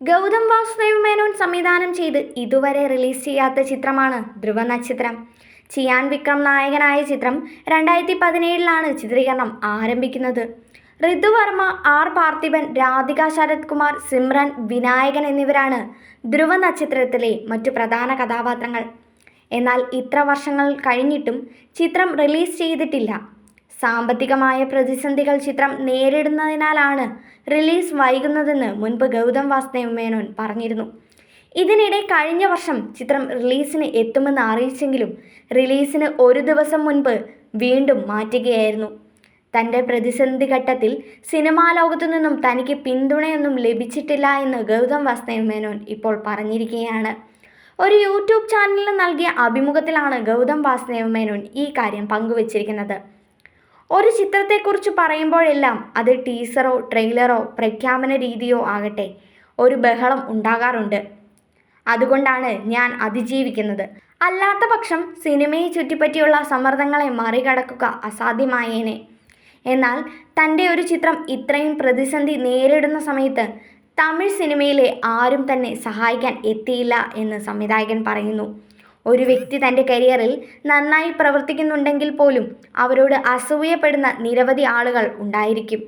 ഗൗതം വാസുദേവ് മേനോൻ സംവിധാനം ചെയ്ത് ഇതുവരെ റിലീസ് ചെയ്യാത്ത ചിത്രമാണ് ധ്രുവ നക്ഷത്രം. ചിയാൻ വിക്രം നായകനായ ചിത്രം രണ്ടായിരത്തി പതിനേഴിലാണ് ചിത്രീകരണം ആരംഭിക്കുന്നത്. ഋതുവർമ്മ ആർ പാർത്ഥിപൻ രാധിക ശരത് കുമാർ സിമ്രൻ വിനായകൻ എന്നിവരാണ് ധ്രുവ നക്ഷത്രത്തിലെ മറ്റു പ്രധാന കഥാപാത്രങ്ങൾ. എന്നാൽ ഇത്ര വർഷങ്ങൾ കഴിഞ്ഞിട്ടും ചിത്രം റിലീസ് ചെയ്തിട്ടില്ല. സാമ്പത്തികമായ പ്രതിസന്ധികൾ ചിത്രം നേരിടുന്നതിനാലാണ് റിലീസ് വൈകുന്നതെന്ന് മുൻപ് ഗൗതം വാസുദേവ് മേനോൻ പറഞ്ഞിരുന്നു. ഇതിനിടെ കഴിഞ്ഞ വർഷം ചിത്രം റിലീസിന് എത്തുമെന്ന് അറിയിച്ചെങ്കിലും റിലീസിന് ഒരു ദിവസം മുൻപ് വീണ്ടും മാറ്റുകയായിരുന്നു. തന്റെ പ്രതിസന്ധി ഘട്ടത്തിൽ സിനിമാ ലോകത്തു നിന്നും തനിക്ക് പിന്തുണയൊന്നും ലഭിച്ചിട്ടില്ല എന്ന് ഗൗതം വാസുദേവ് മേനോൻ ഇപ്പോൾ പറഞ്ഞിരിക്കുകയാണ്. ഒരു യൂട്യൂബ് ചാനലിന് നൽകിയ അഭിമുഖത്തിലാണ് ഗൗതം വാസുദേവ് മേനോൻ ഈ കാര്യം പങ്കുവച്ചിരിക്കുന്നത്. ഒരു ചിത്രത്തെക്കുറിച്ച് പറയുമ്പോഴെല്ലാം അത് ടീസറോ ട്രെയിലറോ പ്രഖ്യാപന രീതിയോ ആകട്ടെ ഒരു ബഹളം ഉണ്ടാകാറുണ്ട്. അതുകൊണ്ടാണ് ഞാൻ അതിജീവിക്കുന്നത്. അല്ലാത്ത പക്ഷം സിനിമയെ ചുറ്റിപ്പറ്റിയുള്ള സമ്മർദ്ദങ്ങളെ മറികടക്കുക അസാധ്യമായേനെ. എന്നാൽ തന്റെ ഒരു ചിത്രം ഇത്രയും പ്രതിസന്ധി നേരിടുന്ന സമയത്ത് തമിഴ് സിനിമയിലെ ആരും തന്നെ സഹായിക്കാൻ എത്തിയില്ല എന്ന് സംവിധായകൻ പറയുന്നു. ഒരു വ്യക്തി തന്റെ കരിയറിൽ നന്നായി പ്രവർത്തിക്കുന്നുണ്ടെങ്കിൽ പോലും അവരോട് അസൂയപ്പെടുന്ന നിരവധി ആളുകൾ ഉണ്ടായിരിക്കും.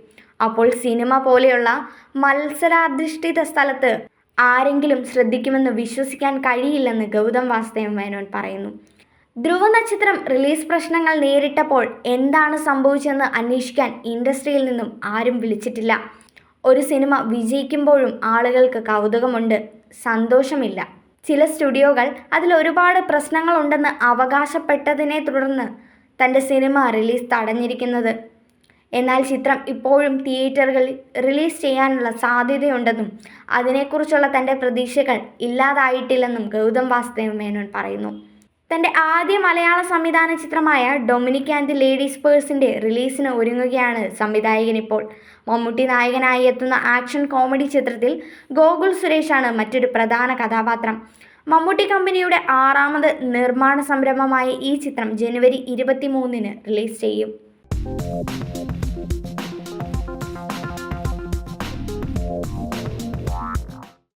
അപ്പോൾ സിനിമ പോലെയുള്ള മത്സരാധിഷ്ഠിത സ്ഥലത്ത് ആരെങ്കിലും ശ്രദ്ധിക്കുമെന്ന് വിശ്വസിക്കാൻ കഴിയില്ലെന്ന് ഗൗതം വാസുദേവൻ മേനോൻ പറയുന്നു. ധ്രുവ നക്ഷത്രം റിലീസ് പ്രശ്നങ്ങൾ നേരിട്ടപ്പോൾ എന്താണ് സംഭവിച്ചതെന്ന് അന്വേഷിക്കാൻ ഇൻഡസ്ട്രിയിൽ നിന്നും ആരും വിളിച്ചിട്ടില്ല. ഒരു സിനിമ വിജയിക്കുമ്പോഴും ആളുകൾക്ക് കൗതുകമുണ്ട്. സന്തോഷമില്ല. ചില സ്റ്റുഡിയോകൾ അതിൽ ഒരുപാട് പ്രശ്നങ്ങളുണ്ടെന്ന് അവകാശപ്പെട്ടതിനെ തുടർന്ന് തന്റെ സിനിമ റിലീസ് തടഞ്ഞിരിക്കുന്നത്. എന്നാൽ ചിത്രം ഇപ്പോഴും തിയേറ്ററുകളിൽ റിലീസ് ചെയ്യാനുള്ള സാധ്യതയുണ്ടെന്നും അതിനെക്കുറിച്ചുള്ള തന്റെ പ്രതീക്ഷകൾ ഇല്ലാതായിട്ടില്ലെന്നും ഗൗതം വാസുദേവ് മേനോൻ പറയുന്നു. തന്റെ ആദ്യ മലയാള സംവിധാന ചിത്രമായ ഡൊമിനിക് ആൻഡ് ദി ലേഡീസ് പേഴ്സിന്റെ റിലീസിന് ഒരുങ്ങുകയാണ് സംവിധായകൻ ഇപ്പോൾ മമ്മൂട്ടി നായകനായി എത്തുന്ന ആക്ഷൻ കോമഡി ചിത്രത്തിൽ ഗോകുൽ സുരേഷാണ് മറ്റൊരു പ്രധാന കഥാപാത്രം. മമ്മൂട്ടി കമ്പനിയുടെ ആറാമത് നിർമ്മാണ സംരംഭമായ ഈ ചിത്രം ജനുവരി ഇരുപത്തി മൂന്നിന് റിലീസ് ചെയ്യും.